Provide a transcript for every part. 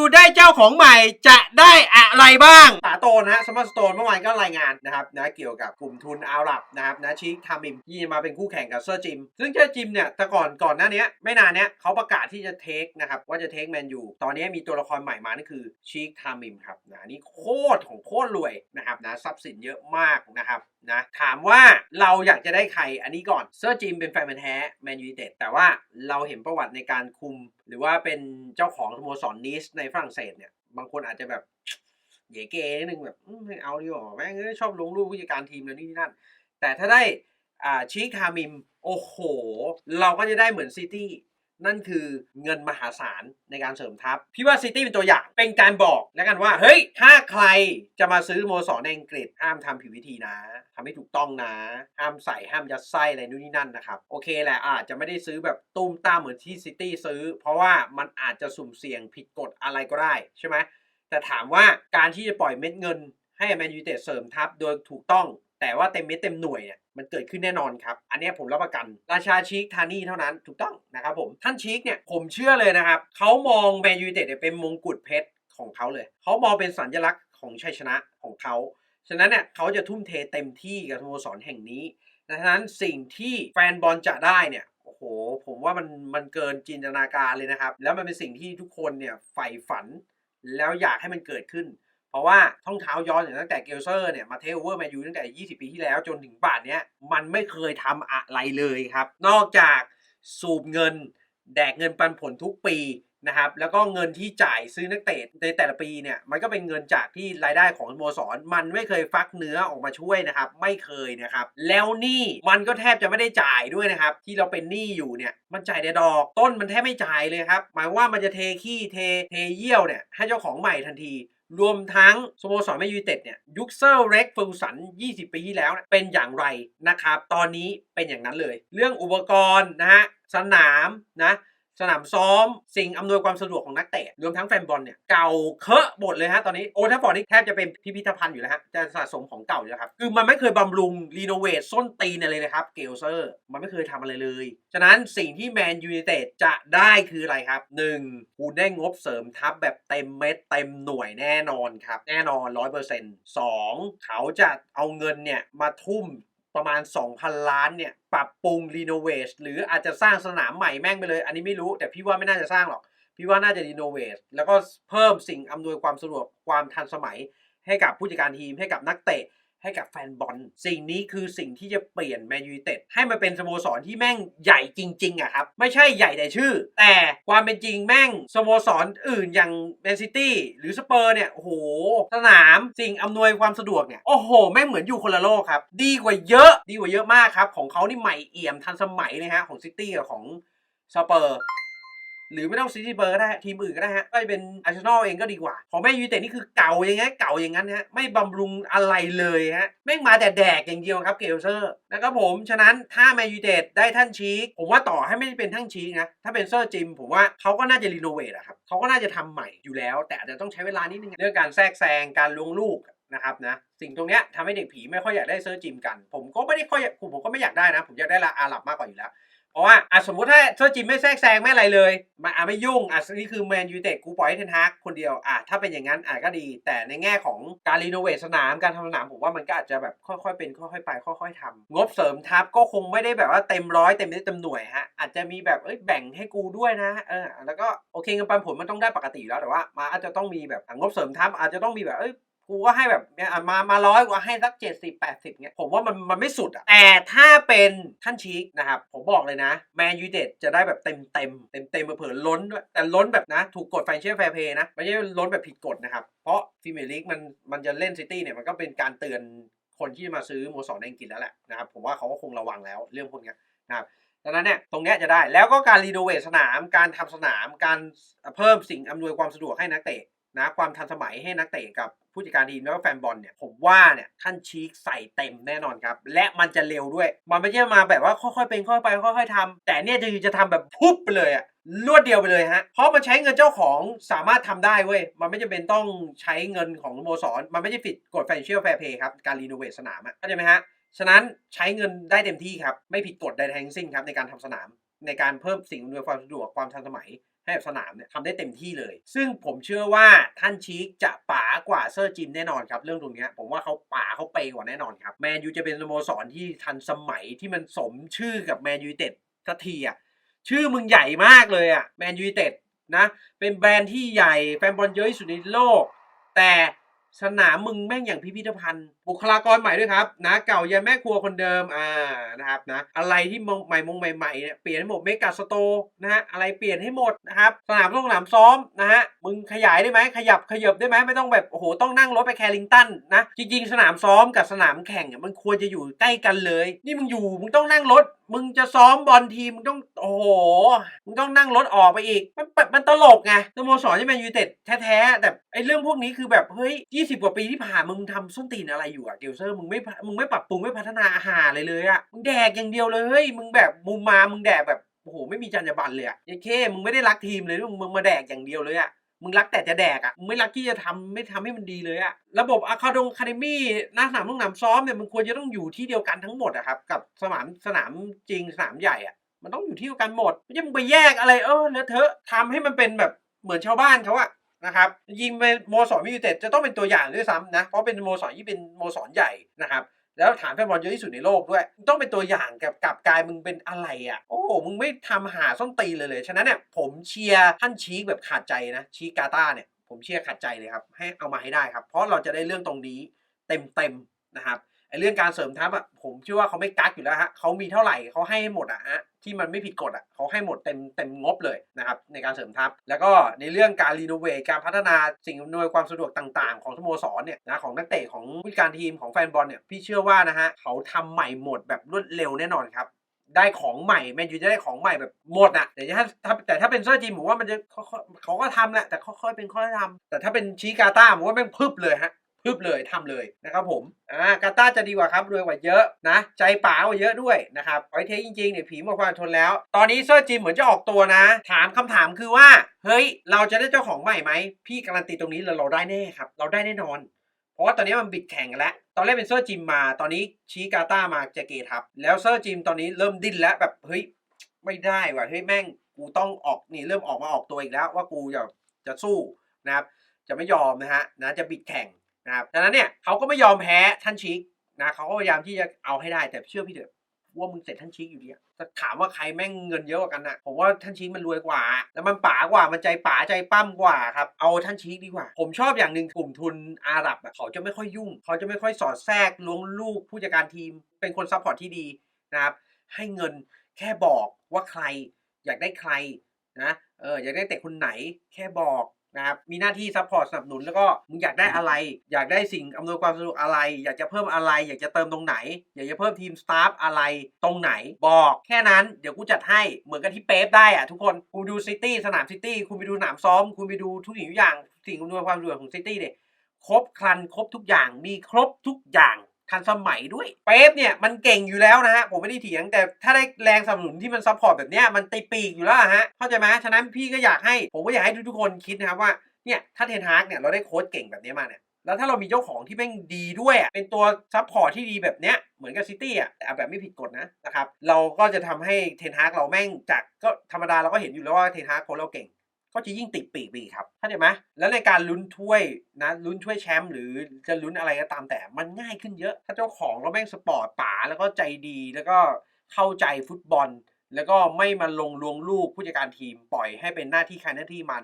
ยูได้เจ้าของใหม่จะได้อะไรบ้างสาโตนนะฮะสมาร์ทสโตนเมื่อวานก็รายงานนะครับนะเกี่ยวกับกลุ่มทุนอาหรับนะครับนะชิคทามิมที่มาเป็นคู่แข่งกับเซอร์จิม ซึ่งเซอร์จิมเนี่ยแต่ก่อนก่อนหน้านี้ไม่นานเนี้ยเขาประกาศที่จะเทคนะครับว่าจะเทคแมนยูตอนนี้มีตัวละครใหม่มานั่นคือชิคทามิมครับนะนี่โคตรของโคตรรวยนะครับนะทรัพย์สินเยอะมากนะครับ นะถามว่าเราอยากจะได้ใครอันนี้ก่อนเซอร์จิมเป็นแฟนพันแท้แมนยูไนเต็ดแต่ว่าเราเห็นประวัติในการคุม หรือว่าเป็นเจ้าของสโมสรนิสในฝรั่งเศสเนี่ย บางคนอาจจะแบบเย่เกนิดนึงแบบอืมไม่เอาดีกว่าแม่งชอบลงรูปผู้จัดการทีมแล้วนี่นี่นั่น แต่ถ้าได้อ่าชิคามิม โอ้โห เราก็จะได้เหมือนซิตี้ นั่นคือเงินมหาศาลในการเสริมทัพ พี่ว่าซิตี้เป็นตัวอย่าง เป็นการบอกแล้วกันว่า เฮ้ย ถ้าใครจะมาซื้อโมสรในอังกฤษห้ามทำผิดวิธีนะทำให้ถูกต้องนะ ห้ามใส่ห้ามยัดไส้อะไรนู่นนี่นั่นนะครับ โอเคแหละอาจจะไม่ได้ซื้อแบบตุ้มตามเหมือนที่ซิตี้ซื้อ เพราะว่ามันอาจจะสุ่มเสี่ยงผิดกฎอะไรก็ได้ใช่ไหมแต่ถามว่าการที่จะปล่อยเม็ดเงินให้แมนยูเต็ดเสริมทัพโดยถูกต้อง แต่ว่าเต็มเม็ดเต็มหน่วยเนี่ยมันเกิดขึ้นแน่นอนครับ อันนี้ผมรับประกัน ราชาชิคทานี่เท่านั้นถูกต้องนะครับผม ท่านชิคเนี่ยผมเชื่อเลยนะครับเขามองแมนยูเต็ดเนี่ยเป็นมงกุฎเพชรของเขาเลย เขามองเป็นสัญลักษณ์ของชัยชนะของเขา ฉะนั้นเนี่ยเขาจะทุ่มเทเต็มที่กับสโมสรแห่งนี้ดังนั้นสิ่งที่แฟนบอลจะได้เนี่ยโอ้โห ผมว่ามันมันเกินจินตนาการเลยนะครับ แล้วมันเป็นสิ่งที่ทุกคนเนี่ยใฝ่ฝัน แล้วอยากให้มันเกิดขึ้น เพราะว่าท่องเท้าย้อนอย่างตั้งแต่เกลเซอร์เนี่ยมาเทโอเวอร์แมนยูตั้งแต่ 20 ปีที่แล้วจนถึงป่านนี้มันไม่เคยทำอะไรเลยครับ นอกจากสูบเงิน แดกเงินปันผลทุกปี นะครับแล้วก็เงินที่จ่ายซื้อนักเตะในแต่ละปีเนี่ยมันก็เป็นเงินจากที่รายได้ของสโมสร มันไม่เคยฟักเนื้อออกมาช่วยนะครับ ไม่เคยนะครับ แล้วหนี่มันก็แทบจะไม่ได้จ่ายด้วยนะครับ ที่เราเป็นหนี้อยู่เนี่ยมันจ่ายแต่ดอก ต้นมันแทบไม่จ่ายเลยครับ หมายว่ามันจะเทขี้เทเทเยี่ยวเนี่ยให้เจ้าของใหม่ทันทีรวมทั้งสโมสรแมนยูเต็ดเนี่ยยุคเซอร์เร็กฟูลสัน 20 ปีที่แล้วเป็นอย่างไรนะครับ ตอนนี้เป็นอย่างนั้นเลย เรื่องอุปกรณ์นะฮะสนามนะ สนามซ้อม สิ่งอำนวยความสะดวกของนักเตะรวมทั้งแฟนบอลเนี่ยเก่าเคอะหมดเลยฮะตอนนี้โอทัฟฟอร์ดนี่แทบจะเป็นพิพิธภัณฑ์อยู่แล้วฮะจะสะสมของเก่าอยู่แล้วครับคือมันไม่เคยบำรุงรีโนเวทส้นตีนอะไรเลยครับเกลเซอร์มันไม่เคยทำอะไรเลยฉะนั้นสิ่งที่แมนยูไนเต็ดจะได้คืออะไรครับ 1. คุณได้งบเสริมทัพแบบเต็มเม็ดเต็มหน่วยแน่นอนครับแน่นอน100% 2. เขาจะเอาเงินเนี่ยมาทุ่ม ประมาณ 2,000 ล้านเนี่ยปรับปรุงรีโนเวทหรืออาจจะสร้างสนามใหม่แม่งไปเลย อันนี้ไม่รู้แต่พี่ว่าไม่น่าจะสร้างหรอก พี่ว่าน่าจะรีโนเวทแล้วก็เพิ่มสิ่งอำนวยความสะดวกความทันสมัย ให้กับผู้จัดการทีมให้กับนักเตะ ให้กับแฟนบอลสิ่งนี้คือสิ่งที่จะเปลี่ยนแมนยูเต็ดให้มันเป็นสโมสรที่แม่งใหญ่จริงๆอะครับ ไม่ใช่ใหญ่แต่ชื่อ แต่ความเป็นจริงแม่งสโมสรอื่นอย่างแมนซิตี้หรือสเปอร์เนี่ยโอ้โห สนามสิ่งอำนวยความสะดวกเนี่ยโอ้โห แม่งเหมือนอยู่คนละโลกครับ ดีกว่าเยอะดีกว่าเยอะมากครับ ของเขานี่ใหม่เอี่ยมทันสมัยเลยฮะของซิตี้กับของสเปอร์ หรือไม่ต้องซิตี้เบอร์ก็ได้ทีมอื่นก็ได้ฮะก็เป็นอาร์เซนอลเองก็ดีกว่า ของแม่ยูเต็ดนี่คือเก่าอย่างเงี้ยเก่าอย่างนั้นฮะไม่บำรุงอะไรเลยฮะแม่งมาแต่แดกอย่างเดียวครับเกลเซอร์นะครับผมฉะนั้นถ้าแมนยูเต็ดได้ท่านชีคผมว่าต่อให้ไม่ได้เป็นท่านชีคนะถ้าเป็นเซอร์จิมผมว่าเขาก็น่าจะรีโนเวทอะครับเขาก็น่าจะทำใหม่อยู่แล้ว แต่อาจจะต้องใช้เวลานิดนึงเรื่องการแทรกแซงการลวงลูกนะครับนะสิ่งตรงเนี้ยทำให้เด็กผีไม่ค่อยอยากได้เซอร์จิมกัน ผมก็ไม่ได้ค่อยผมก็ไม่อยากได้นะ ผมอยากได้ละอาหรับมากกว่าอยู่แล้ว เพราะว่าอะสมมุติถ้าเซอร์จิมไม่แทรกแซงไม่อะไรเลยมาอะไม่ยุ่งอะนี่คือแมนยูเต็ดกูปล่อยให้เทนฮากคนเดียวอะถ้าเป็นอย่างนั้นอะก็ดี แต่ในแง่ของการรีโนเวทสนามการทำสนามผมว่ามันก็อาจจะแบบค่อยๆเป็นค่อยๆไปค่อยๆทำงบเสริมทัพก็คงไม่ได้แบบว่าเต็มร้อยเต็มเม็ดเต็มหน่วยฮะอาจจะมีแบบเอ้ยแบ่งให้กูด้วยนะเออแล้วก็โอเคเงินปันผลมันต้องได้ปกติอยู่แล้วแต่ว่ามาอาจจะต้องมีแบบงบเสริมทัพอาจจะต้องมีแบบเอ้ย กูก็ให้แบบเนี่ยมามาร้อยกว่าให้สักเจ็ดสิบแปดสิบเนี่ยผมว่ามันมันไม่สุดอะแต่ถ้าเป็นท่านชีกนะครับผมบอกเลยนะแมนยูเต็ดจะได้แบบเต็มเต็มเต็มเต็มเผื่อล้นด้วยแต่ล้นแบบนะ ถูกกฎไฟเชียร์แฟร์เพย์นะ ไม่ใช่ล้นแบบผิดกฎนะครับ เพราะฟีเมลีกมันมันจะเล่นซิตี้เนี่ยมันก็เป็นการเตือนคนที่มาซื้อโมสรในอังกฤษแล้วแหละนะครับผมว่าเขาก็คงระวังแล้วเรื่องพวกเนี้ยนะครับดังนั้นเนี่ยตรงเนี้ยจะได้แล้วก็การรีโนเวทสนาม การทำสนาม การเพิ่มสิ่งอำนวยความสะดวกให้นักเตะนะความทันสมัยให้นักเตะกับ ผู้จัดการทีมแล้วก็แฟนบอลเนี่ยผมว่าเนี่ยท่านชีคใส่เต็มแน่นอนครับ และมันจะเร็วด้วย มันไม่ใช่มาแบบว่าค่อยๆเป็นค่อยไปค่อยๆทำแต่เนี่ยจะจะทำแบบพุบไปเลยอะรวดเดียวไปเลยฮะ เพราะมันใช้เงินเจ้าของสามารถทำได้เว้ย มันไม่จำเป็นต้องใช้เงินของสโมสร มันไม่ใช่ผิดกฎ financial fair play ครับ การรีโนเวทสนามอะเข้าใจไหมฮะ ฉะนั้นใช้เงินได้เต็มที่ครับ ไม่ผิดกฎใดทั้งสิ้นครับในการทำสนาม ในการเพิ่มสิ่งอำนวยความสะดวกความทันสมัย ให้กับสนามเนี่ยทำได้เต็มที่เลย ซึ่งผมเชื่อว่าท่านชีคจะป๋ากว่าเซอร์จิมแน่นอนครับเรื่องตรงนี้ผมว่าเขาป๋าเขาเปย์กว่าแน่นอนครับแมนยูจะเป็นสโมสรที่ทันสมัยที่มันสมชื่อกับแมนยูเต็ดสักทีอะชื่อมึงใหญ่มากเลยอะแมนยูเต็ดนะเป็นแบรนด์ที่ใหญ่แฟนบอลเยอะที่สุดในโลก แต่ สนามมึงแม่งอย่างพิพิธภัณฑ์ บุคลากรใหม่ด้วยครับ นะ เก่ายันแม่ครัวคนเดิมอ่านะครับนะอะไรที่มองใหม่มองใหม่ๆเนี่ยเปลี่ยนให้หมดเมกาสโตนะฮะอะไรเปลี่ยนให้หมดนะครับสนามต้องสนามซ้อมนะฮะมึงขยายได้ไหมขยับขยับได้ไหมไม่ต้องแบบโอ้โหต้องนั่งรถไปแคลิงตันนะจริงๆ สนามซ้อมกับสนามแข่งอะมันควรจะอยู่ใกล้กันเลย นี่มึงอยู่มึงต้องนั่งรถ มึงจะซ้อมบอลทีมมึงต้องโอ้โหมึงต้องนั่งรถออกไปอีก มันมันมันตลกไงสโมสรที่แมนยูเต็ดแท้ๆแต่ไอ้เรื่องพวกนี้คือแบบเฮ้ย20กว่าปีที่ผ่านมึงทำส้นตีนอะไรอยู่อะเกลเซอร์มึงไม่มึงไม่ปรับปรุงไม่พัฒนาอาหารเลยเลยอะมึงแดกอย่างเดียวเลยเฮ้ยมึงแบบมุมมามึงแดกแบบโอ้โหไม่มีจรรยาบรรณเลยอะยัเคมึงไม่ได้รักทีมเลยมึงมึงมาแดกอย่างเดียวเลยอะ มึงรักแต่จะแดกอะมึงไม่รักที่จะทำไม่ทำให้มันดีเลยอะระบบอะคาดงคาเดมี่หน้าสนามลูกหนามซ้อมเนี่ยมันควรจะต้องอยู่ที่เดียวกันทั้งหมดอะครับกับสนามสนามจริงสนามใหญ่อะมันต้องอยู่ที่เดียวกันหมดไม่ใช่มึงไปแยกอะไรเออเลอะเทอะทำให้มันเป็นแบบเหมือนชาวบ้านเขาอะนะครับยิงเป็นโมสรมิวเต็ดจะต้องเป็นตัวอย่างด้วยซ้ำนะเพราะเป็นโมสรที่เป็นโมสรใหญ่นะครับ แล้วฐานแฟนบอลเยอะที่สุดในโลกด้วย ต้องเป็นตัวอย่างกับกับกายมึงเป็นอะไรอะ โอ้โหมึงไม่ทำหาส้นตีเลยเลย ฉะนั้นเนี่ยผมเชียร์ท่านชี้แบบขาดใจนะ ชี้กาตาเนี่ย ผมเชียร์ขาดใจเลยครับ ให้เอามาให้ได้ครับ เพราะเราจะได้เรื่องตรงนี้เต็มเต็มๆนะครับ ไอ้เรื่องการเสริมทัพอะผมเชื่อว่าเขาไม่กักอยู่แล้วฮะเขามีเท่าไหร่เขาให้หมดอะฮะที่มันไม่ผิดกฎอะเขาให้หมดเต็มเต็มงบเลยนะครับในการเสริมทัพ แล้วก็ในเรื่องการรีโนเวทการพัฒนาสิ่งอำนวยความสะดวกต่าง ๆ ของสโมสรเนี่ยนะของนักเตะของผู้การทีมของแฟนบอลเนี่ยพี่เชื่อว่านะฮะเขาทำใหม่หมดแบบรวดเร็วแน่นอนครับได้ของใหม่แมนยูจะได้ของใหม่แบบหมดอะแต่ถ้าแต่ถ้าเป็นเซอร์จีผมว่ามันจะเขาก็ทำแหละแต่ค่อยๆเป็นค่อยๆทำแต่ถ้าเป็นชีกาตาผมว่าแม่งพึบเลยฮะ พึบเลยทำเลยนะครับผมอ่ากาตาจะดีกว่าครับรวยกว่าเยอะนะ ใจป๋ากว่าเยอะด้วยนะครับไอเทจริงๆเนี่ยผีหมดความทนแล้ว ตอนนี้เซอร์จิมเหมือนจะออกตัวนะ ถามคำถามคือว่า เฮ้ย เราจะได้เจ้าของใหม่ไหมพี่การันตีตรงนี้เลยเราได้แน่ครับ เราได้แน่นอน เพราะว่าตอนนี้มันบิดแข่งกันแล้วตอนแรกเป็นเซอร์จิมมา ตอนนี้ชี้กาตามาจะเกทับ แล้วเซอร์จิมตอนนี้เริ่มดิ้นแล้วแบบเฮ้ยไม่ได้ว่ะเฮ้ยแม่งกูต้องออกนี่เริ่มออกมาออกตัวอีกแล้ว ว่ากูจะจะสู้นะครับจะไม่ยอมนะฮะนะจะบิดแข่ง นะครับดังนั้นเนี่ยเขาก็ไม่ยอมแพ้ท่านชิกนะเขาก็พยายามที่จะเอาให้ได้แต่เชื่อพี่เถอะว่ามึงเสร็จท่านชิกอยู่ดีอะแต่ถามว่าใครแม่งเงินเยอะกว่ากันนะผมว่าท่านชิกมันรวยกว่า แล้วมันป๋ากว่า มันใจป๋าใจปั้มกว่าครับ เอาท่านชิกดีกว่า ผมชอบอย่างหนึ่งกลุ่มทุนอาหรับอะเขาจะไม่ค่อยยุ่ง เขาจะไม่ค่อยสอดแทรกล้วงลูกผู้จัดการทีม เป็นคนซัพพอร์ตที่ดีนะครับ ให้เงินแค่บอกว่าใคร อยากได้ใครนะ เอออยากได้แต่คนไหน แค่บอก นะครับมีหน้าที่ซัพพอร์ตสนับสนุนแล้วก็มึงอยากได้อะไร อยากได้สิ่งอำนวยความสะดวกอะไร อยากจะเพิ่มอะไร อยากจะเติมตรงไหน อยากจะเพิ่มทีมสตาฟอะไรตรงไหน บอกแค่นั้นเดี๋ยวกูจัดให้เหมือนกับที่เป๊ปได้อะทุกคนคุณดูซิตี้สนามซิตี้คุณไปดูสนามซ้อม คุณไปดูทุกสิ่งทุกอย่างสิ่งอำนวยความสะดวกของซิตี้เนี่ยครบครันครบทุกอย่างมีครบทุกอย่าง ทันสมัยด้วย เป๊ปเนี่ยมันเก่งอยู่แล้วนะฮะ ผมไม่ได้เถียง แต่ถ้าได้แรงสนับสนุนที่มันซัพพอร์ตแบบเนี้ยมันตีปีกอยู่แล้วฮะ เข้าใจไหมฉะนั้นพี่ก็อยากให้ ผมก็อยากให้ทุกๆคนคิดนะครับว่าเนี่ยถ้าเทนฮากเนี่ยเราได้โค้ชเก่งแบบนี้มาเนี่ยแล้วถ้าเรามีเจ้าของที่แม่งดีด้วยอะเป็นตัวซัพพอร์ตที่ดีแบบเนี้ยเหมือนกับซิตี้อะแต่แบบไม่ผิดกฎนะนะครับ เราก็จะทำให้เทนฮากเราแม่งจากก็ธรรมดาเราก็เห็นอยู่แล้วว่าเทนฮากโค้ชเราเก่ง ก็จะยิ่งติดปีกไปอีกครับเข้าใจไหมแล้วในการลุ้นถ้วยนะลุ้นถ้วยแชมป์หรือจะลุ้นอะไรก็ตามแต่มันง่ายขึ้นเยอะ ถ้าเจ้าของเราแม่งสปอร์ตป๋าแล้วก็ใจดีแล้วก็เข้าใจฟุตบอล แล้วก็ไม่มาลงลวงลูกผู้จัดการทีมปล่อยให้เป็นหน้าที่ใครหน้าที่มัน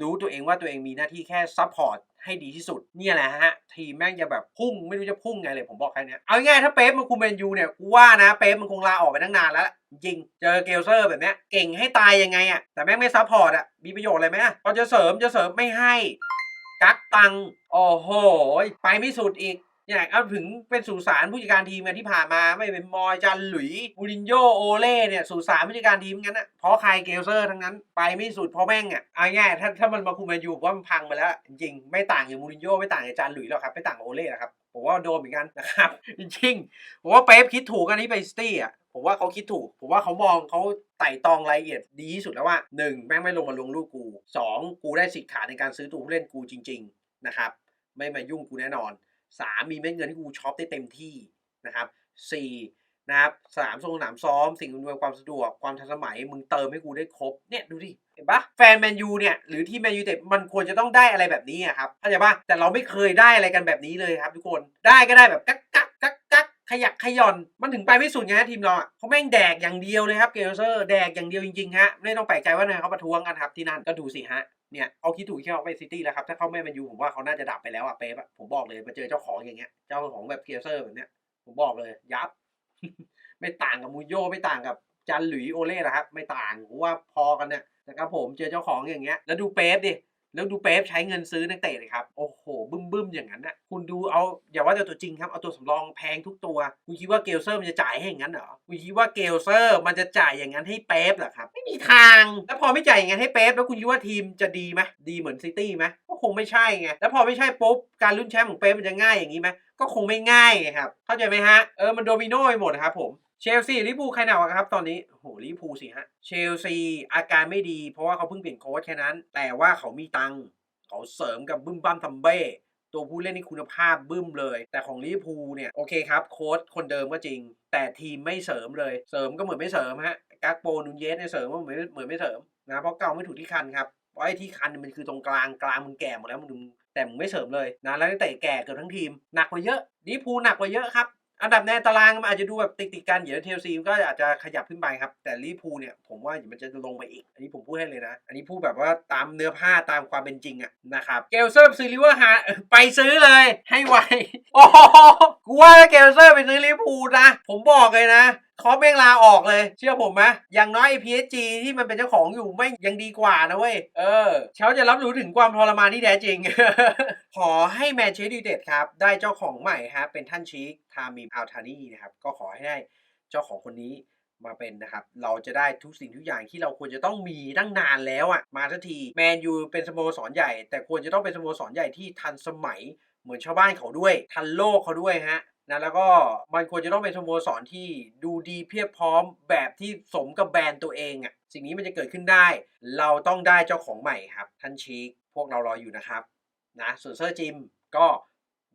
รู้ตัวเองว่าตัวเองมีหน้าที่แค่ซัพพอร์ตให้ดีที่สุด เนี่ยแหละฮะ ทีมแม่งจะแบบพุ่งไม่รู้จะพุ่งไงเลยผมบอกแค่เนี้ยเอาง่ายถ้าเป๊ปมันคุมแมนยูเนี่ยกูว่านะเป๊ปมันคงลาออกไปตั้งนานแล้วจริงเจอเกลเซอร์แบบเนี้ยเก่งให้ตายยังไงอะแต่แม่งไม่ซัพพอร์ตอะมีประโยชน์อะไรไหมอะพอจะเสริมจะเสริมไม่ให้ กักตังค์โอ้โหไปไม่สุดอีก เนี่ยเอาถึงเป็นสุสานผู้จัดการทีมกันที่ผ่านมาไม่เป็นมอยจันหลุยมูรินโญ่โอเล่เนี่ยสุสานผู้จัดการทีมงั้นอะเพราะใครเกลเซอร์ทั้งนั้นไปไม่สุดเพราะแม่งอะเอาง่ายถ้าถ้ามันมาคุมแมนยูผมว่ามันพังไปแล้ว จริงไม่ต่างอย่างมูรินโญ่ไม่ต่างจากจันหลุยหรอกครับไม่ต่างกับโอเล่หรอกครับผมว่าโดนเหมือนกันนะครับจริงๆผมว่าเป๊ปคิดถูกอันนี้ไปซิตี้อะผมว่าเขาคิดถูก ผมว่าเขามองเขาไต่ตองรายละเอียดดีที่สุดแล้วว่าหนึ่งแม่งไม่ลงมาลงลูกกูสองกูได้สิทธิ์ขาดในการซื้อตัวผู้เล่นกูจริง ๆ นะครับ ไม่มายุ่งกูแน่นอน สามมีเม็ดเงินที่กูช็อปได้เต็มที่นะครับสี่นะครับสนามทรงสนามซ้อม สิ่งอำนวยความสะดวกความทันสมัย มึงเติมให้กูได้ครบเนี่ยดูดิเห็นปะแฟนแมนยูเนี่ยหรือที่แมนยูแต่มันควรจะต้องได้อะไรแบบนี้ครับเข้าใจปะแต่เราไม่เคยได้อะไรกันแบบนี้เลยครับทุกคนได้ก็ได้แบบกักกักกักกักขยักขย่อนมันถึงไปไม่สุดไงฮะทีมเราอะเขาแม่งแดกอย่างเดียวเลยครับเกลเซอร์แดกอย่างเดียวจริงๆฮะไม่ต้องแปลกใจว่าทำไมเขาประท้วงกันครับที่นั่นก็ดูสิฮะ เนี่ยเอาคิดถูกแค่เขาไปซิตี้แล้วครับ ถ้าเขาไม่มาอยู่ผมว่าเขาน่าจะดับไปแล้วอะเป๊ปอะผมบอกเลยมาเจอเจ้าของอย่างเงี้ย เจ้าของแบบเกียเซอร์แบบเนี้ย ผมบอกเลย ยับ ไม่ต่างกับมูโยไม่ต่างกับจันหลุยโอเล่นะครับ ไม่ต่างผมว่าพอกันเนี่ยนะครับผมเจอเจ้าของอย่างเงี้ย แล้วดูเป๊ปดิ แล้วดูเป๊ปใช้เงินซื้อนักเตะเลยครับ โอ้โห บึ้มบึ้มๆอย่างนั้นน่ะคุณดูเอาอย่าว่าแต่ตัวจริงครับ เอาตัวสำรองแพงทุกตัว คุณคิดว่าเกลเซอร์มันจะจ่ายให้อย่างนั้นเหรอ คุณคิดว่าเกลเซอร์มันจะจ่ายอย่างนั้นให้เป๊ปเหรอครับ ไม่มีทาง แล้วพอไม่จ่ายอย่างนั้นให้เป๊ปแล้วคุณคิดว่าทีมจะดีไหมดีเหมือนซิตี้ไหมก็คงไม่ใช่ไง แล้วพอไม่ใช่ปุ๊บ การลุ้นแชมป์ของเป๊ปมันจะง่ายอย่างนี้ไหมก็คงไม่ง่ายไงครับ เข้าใจไหมฮะ เออ มันโดมิโนไปหมดนะครับผม เชลซีลิเวอร์พูใครหนักกว่ากันครับตอนนี้โหลิเวอร์พูสิฮะ เชลซีอาการไม่ดี เพราะว่าเขาเพิ่งเปลี่ยนโค้ชแค่นั้น แต่ว่าเขามีตังค์เขาเสริมกับบึ้มบั้มทัมเบ้ตัวผู้เล่นนี่คุณภาพบึ้มเลย แต่ของลิเวอร์พูเนี่ยโอเคครับโค้ชคนเดิมก็จริง แต่ทีมไม่เสริมเลย เสริมก็เหมือนไม่เสริมฮะกักโปนุนเยสเนี่ยเสริมก็เหมือนเหมือนไม่เสริมนะเพราะเกาไม่ถูกที่คันครับเพราะไอ้ที่คันมันคือตรงกลางกลางมึงแก่หมดแล้วมึงแต่มึงไม่เสริมเลยนะแล้วนักเตะแก่เกือบทั้งทีมหนักกว่าเยอะลิเวอร์พูหนักกว่าเยอะครับ อันดับในตารางมันอาจจะดูแบบติดๆกันเดี๋ยวเทลซีก็อาจจะขยับขึ้นไปครับ แต่ลิเวอร์พูเนี่ยผมว่ามันจะลงไปอีก อันนี้ผมพูดให้เลยนะ อันนี้พูดแบบว่าตามเนื้อผ้าตามความเป็นจริงอะนะครับเกลเซอร์ซื้อลิเวอร์ฮาไปซื้อเลย ให้ไวโอ้โหกูว่าถ้าเกลเซอร์ไปซื้อลิเวอร์พูนะ ผมบอกเลยนะคอแม่งลาออกเลย เชื่อผมไหมอย่างน้อยไอพีเอสจีที่มันเป็นเจ้าของอยู่ไม่ยังดีกว่านะเว้ยเออเขาจะรับรู้ถึงความทรมานที่แท้จริง ขอให้แมนเชสเตอร์ยูไนเต็ดครับได้เจ้าของใหม่ครับเป็นท่านชีคทามิมอัลทานีนะครับก็ขอให้ได้เจ้าของคนนี้มาเป็นนะครับ เราจะได้ทุกสิ่งทุกอย่างที่เราควรจะต้องมีตั้งนานแล้วอะ่ะ มาทันทีแมนยูเป็นสโมสรใหญ่ แต่ควรจะต้องเป็นสโมสรใหญ่ที่ทันสมัยเหมือนชาวบ้านเขาด้วย ทันโลกเขาด้วยฮะนะแล้วก็มันควรจะต้องเป็นสโมสรที่ดูดีเพียบพร้อมแบบที่สมกับแบรนด์ตัวเองอะ่ะสิ่งนี้มันจะเกิดขึ้นได้ เราต้องได้เจ้าของใหม่ครับท่านชีคพวกเรารออยู่นะครับ นะส่วนเซอร์จิมก็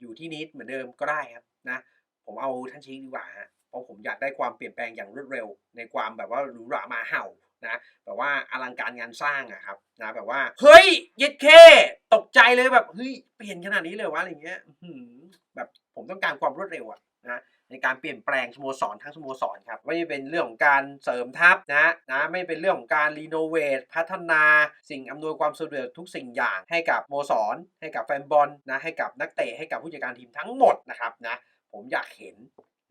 อยู่ที่นิดเหมือนเดิมก็ได้ครับนะผมเอาท่านชิงดีกว่าฮะเพราะผมอยากได้ความเปลี่ยนแปลงอย่างรวดเร็ว ในความแบบว่าหรูหรามาเห่านะแบบว่าอลังการงานสร้างอะครับนะแบบว่า เฮ้ยเย็ดเคตกใจเลยแบบเฮ้ยเปลี่ยนขนาดนี้เลยวะอะไรเงี้ยแบบผมต้องการความรวดเร็วอะนะ ในการเปลี่ยนแปลงสโมสรทั้งสโมสรครับไม่ว่เป็นเรื่องของการเสริมทัพนะนะไม่เป็นเรื่องของการรีโนเวทพัฒนาสิ่งอำนวยความสะดวกทุกสิ่งอย่างให้กับสโมสร ให้กับแฟนบอลนะให้กับนักเตะให้กับผู้จัดการทีมทั้งหมดนะครับนะผมอยากเห็น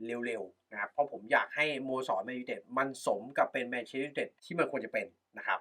เร็วๆนะครับเพราะผมอยากให้โมสรแมนยูเต็ดมันสมกับเป็นแมนเชสเตอร์ยูไนเต็ดที่มันควรจะเป็นนะครับ